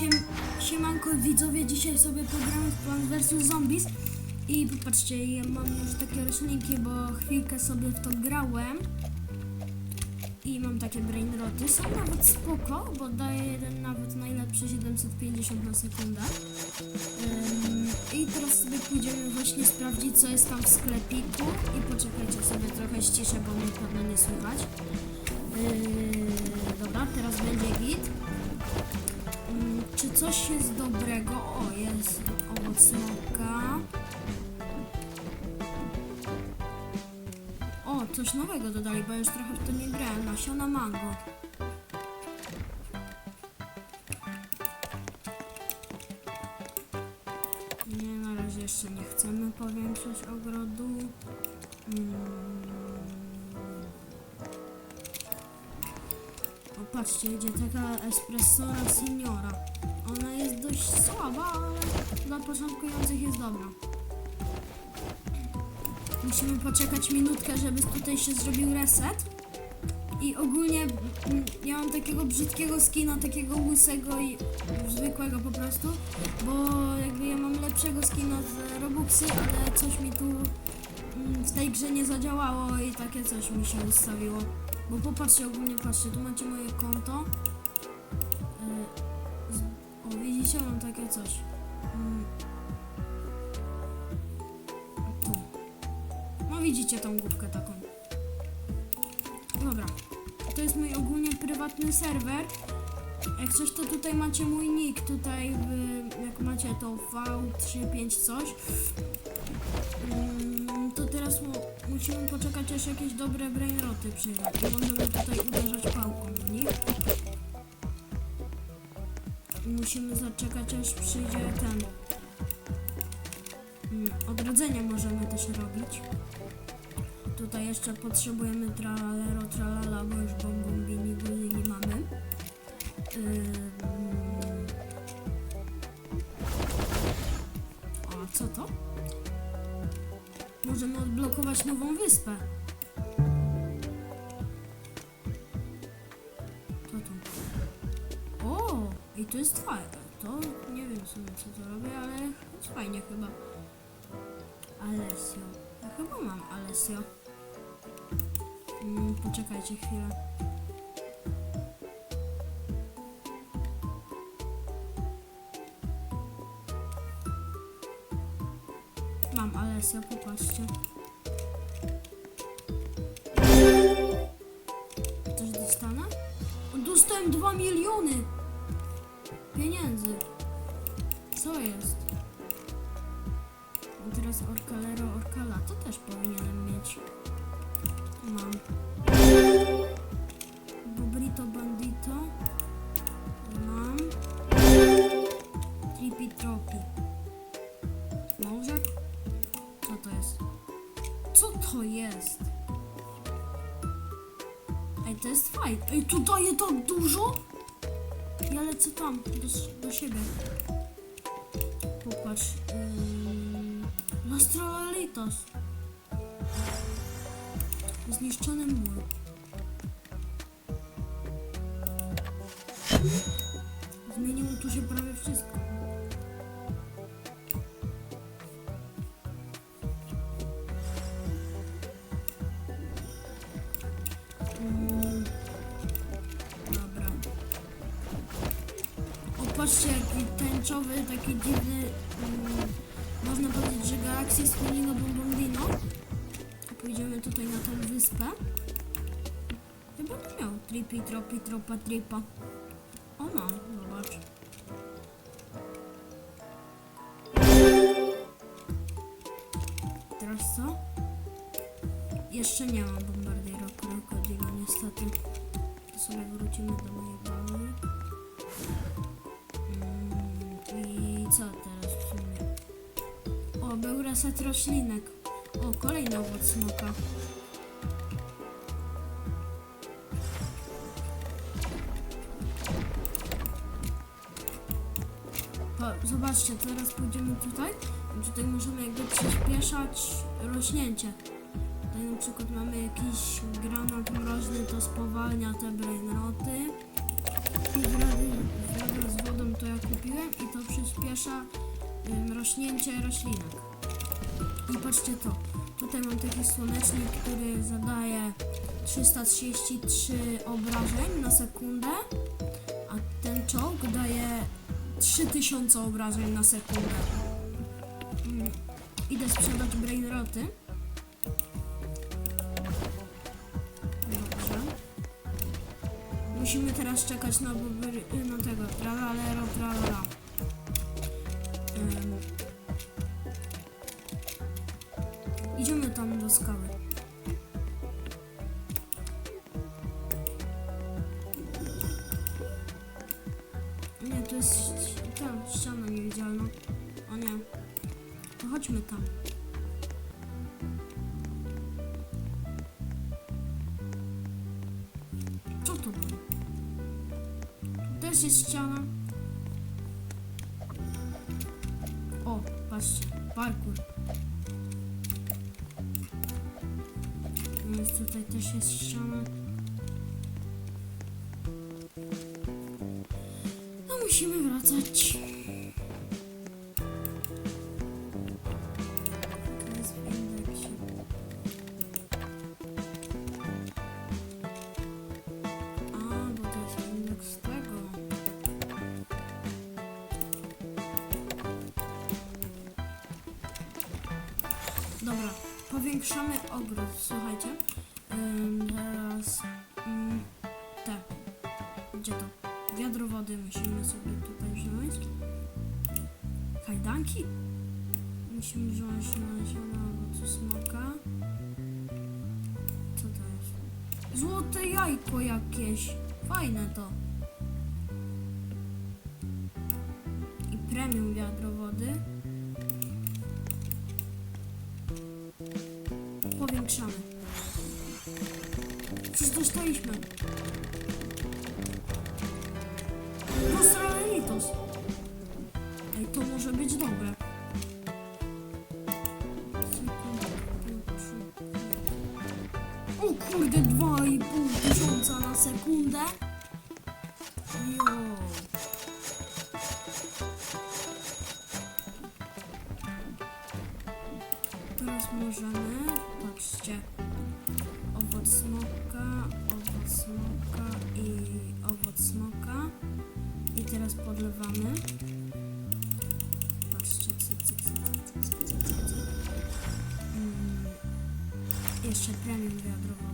Siem, siemanko widzowie, dzisiaj sobie pogramy w Plants vs. Zombies. I popatrzcie, ja mam już takie roślinki, bo chwilkę sobie w to grałem. I mam takie brainroty, są nawet spoko, bo daje nawet najlepszy 750 na sekundę. Ym, i teraz sobie pójdziemy właśnie sprawdzić co jest tam w sklepiku. I poczekajcie sobie trochę ściszę, bo mnie pewno nie słychać. Yy, dobra, teraz będzie git Czy coś jest dobrego? O, jest owoc smoka. O, coś nowego dodali, bo już trochę w to nie grałem. Nasiona mango. Nie, na razie jeszcze nie chcemy powiększyć ogrodu. Mm. O, patrzcie, idzie taka espressora signora. Ona jest dość słaba, ale dla początkujących jest dobra. Musimy poczekać minutkę, żeby tutaj się zrobił reset. I ogólnie mm, ja mam takiego brzydkiego skina, takiego łysego i zwykłego po prostu, bo jakby ja mam lepszego skina z Robuxy, ale coś mi tu mm, w tej grze nie zadziałało i takie coś mi się ustawiło. Bo popatrzcie ogólnie, patrzcie, tu macie moje konto. Mam takie coś. Mm. Tu. No widzicie tą główkę taką. Dobra. To jest mój ogólnie prywatny serwer. Jak coś, to tutaj macie mój nick. Tutaj, w, jak macie to V35 coś. Mm, to teraz mu, musimy poczekać, aż jakieś dobre brainroty przyjdą. I możemy tutaj uderzać pałką w nich. Musimy zaczekać, aż przyjdzie ten. Mm, odrodzenie możemy też robić. Tutaj jeszcze potrzebujemy tralalero, tralala, bo już bombombini nie mamy. Ym... O, co to? Możemy odblokować nową wyspę. To jest fajne. To nie wiem w sumie co to robię, ale jest fajnie chyba. Alessio. Ja chyba mam Alessio. Mm, poczekajcie chwilę. Mam Alessio, popatrzcie. Też dostanę? Dostałem 2 miliony pieniędzy. Co jest? Teraz Orkalero Orkala to też powinienem mieć. Mam. Bobrito Bandito. Mam. Tripi Tropi. Małżak? Co to jest? Co to jest? Ej, to jest fajne. Ej, tu daje tak dużo? Ja lecę tam, do, do siebie. Popatrz. Yy. Zniszczony mur. Zmieniło tu się prawie wszystko. Taki dziwny, mm, można powiedzieć, że galaksja z Felino Bombondino. Pójdziemy tutaj na tą wyspę. Chyba to miał tripi, tropi, tropa, tripa. Co teraz w sumie? O, był reset roślinek. O, kolejny owoc smoka. Zobaczcie, teraz pójdziemy tutaj. Tutaj możemy jakby przyspieszać rośnięcie. Tutaj na przykład mamy jakiś granat mroźny, to spowalnia te brainroty. Przyspiesza ym, rośnięcie roślinek. I patrzcie to. Tutaj mam taki słonecznik, który zadaje 333 obrażeń na sekundę, a ten czołg daje 3000 obrażeń na sekundę. Mm, Idę sprzedać brainroty. Musimy teraz czekać na, na tego tralalero, tralala. Co to było? Też jest ściana. O, patrzcie, parkour. Więc tutaj też jest ściana. No musimy wracać. Dobra, powiększamy ogród, słuchajcie. Ym, teraz ym, te. Gdzie to? Wiadro wody musimy sobie tutaj wziąć. Kajdanki? Musimy wziąć nasiona owocu smoka. Co to jest? Złote jajko jakieś. Fajne to. Premium wiadro wody. kurde 2,5 tysiąca na sekundę. Jo. Teraz możemy, patrzcie, owoc smoka, owoc smoka i owoc smoka. I teraz podlewamy. Patrzcie. Mm. Jeszcze premium wiadrowa.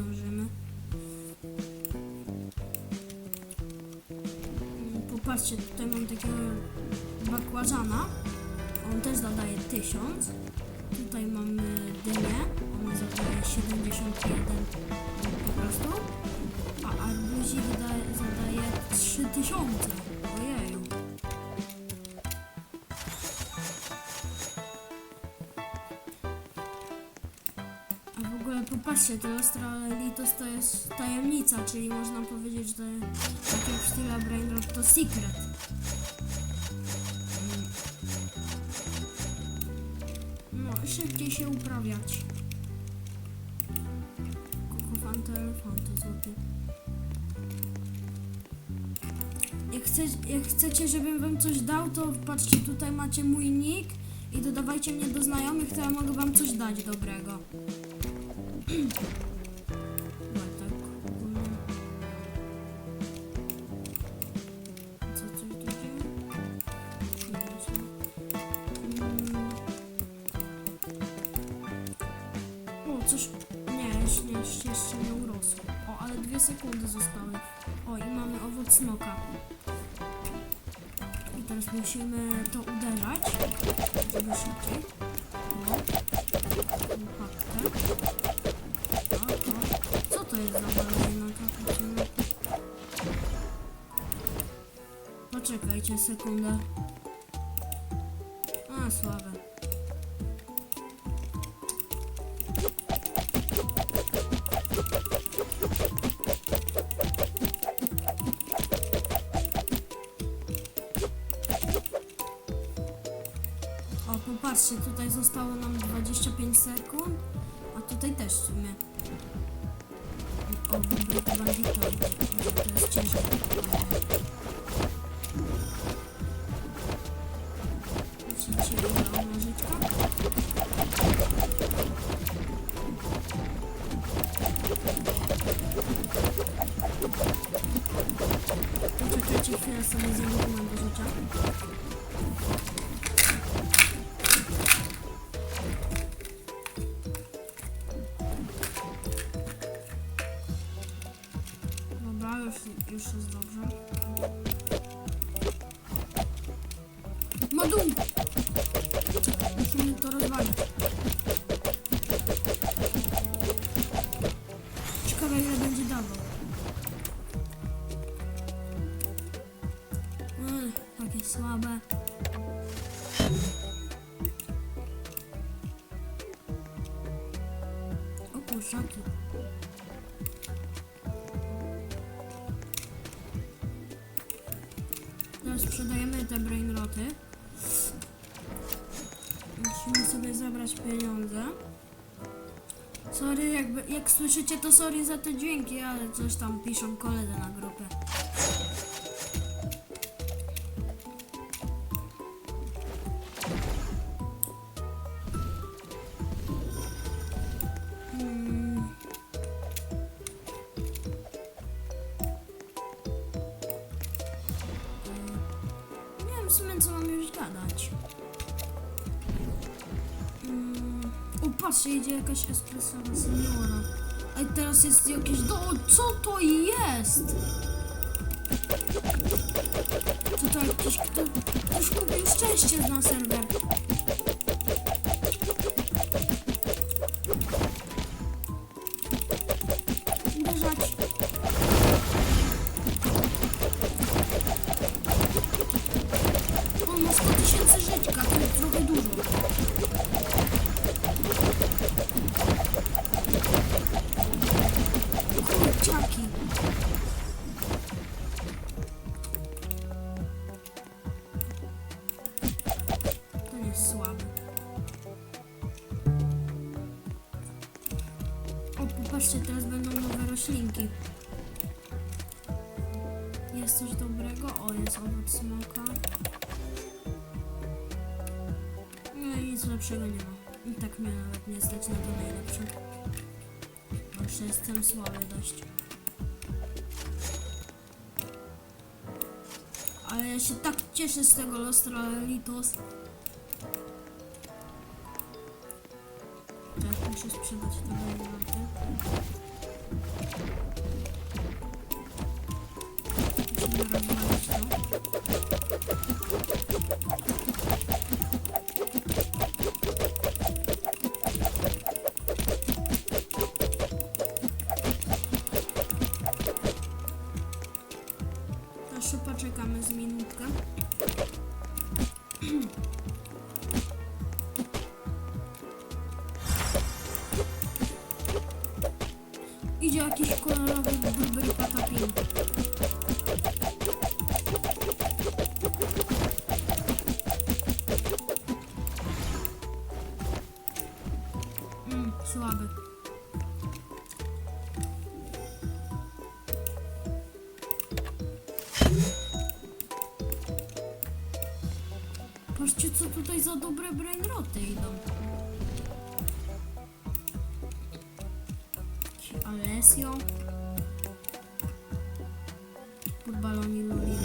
Zdążymy. Mm, Popatrzcie, tutaj mam takiego bakłażana. On też zadaje 1000. Tutaj mamy dynię. Ona zadaje 71 po prostu. A arbuzik daje, zadaje 3000. Ojeju. Popatrzcie, to Australitos to jest tajemnica, czyli można powiedzieć, że tak jak w stylu Brainrot to secret. No, szybciej się uprawiać. Kokofante, elefanty złoty. Jak, chce, jak chcecie, żebym wam coś dał, to patrzcie, tutaj macie mój nick i dodawajcie mnie do znajomych, to ja mogę wam coś dać dobrego. Coś... Nie, jeszcze, jeszcze, jeszcze nie urosło. O, ale dwie sekundy zostały. O, i mamy owoc smoka. I teraz musimy to uderzać, żeby szybciej. No. Łopatkę. O, o. Co to jest za balona taka ciemna? Poczekajcie sekundę. A, słabe. A tutaj też w sumie. O, wybrutowany to, to jest ciężko. Czy ci się udało nożyczka? Poczekajcie chwilę, sobie zajmę mojego życia. Już, już jest dobrze. Moduł! Musimy to rozwalić. Ciekawe ile będzie dawał. Takie słabe. O sprzedajemy te brainroty. Musimy sobie zabrać pieniądze. Sorry, jakby, jak słyszycie to sorry za te dźwięki, ale coś tam piszą koledzy na grupę. O, patrzcie, idzie jakaś espressowa seniora. Ej, teraz jest jakieś do... Co to jest? Tutaj jakiś kto... Ktoś kupił szczęście na serwer. To nie jest słabe. O, popatrzcie, teraz będą nowe roślinki. Jest coś dobrego? O, jest owoc smoka. No i nic lepszego nie ma. I tak mnie nawet nie stać na to najlepsze. Jeszcze jestem słaby dość. Ale ja się tak cieszę z tego Lostralitos. Tak, muszę sprzedać te diamenty. Mm. Patrzcie, co tutaj za dobre brainroty idą. Alessio. Loli loli.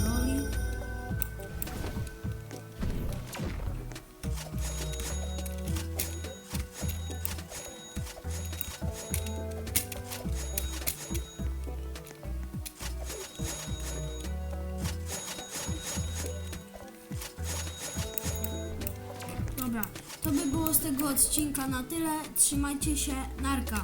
Dobra, to by było z tego odcinka na tyle. Trzymajcie się, narka.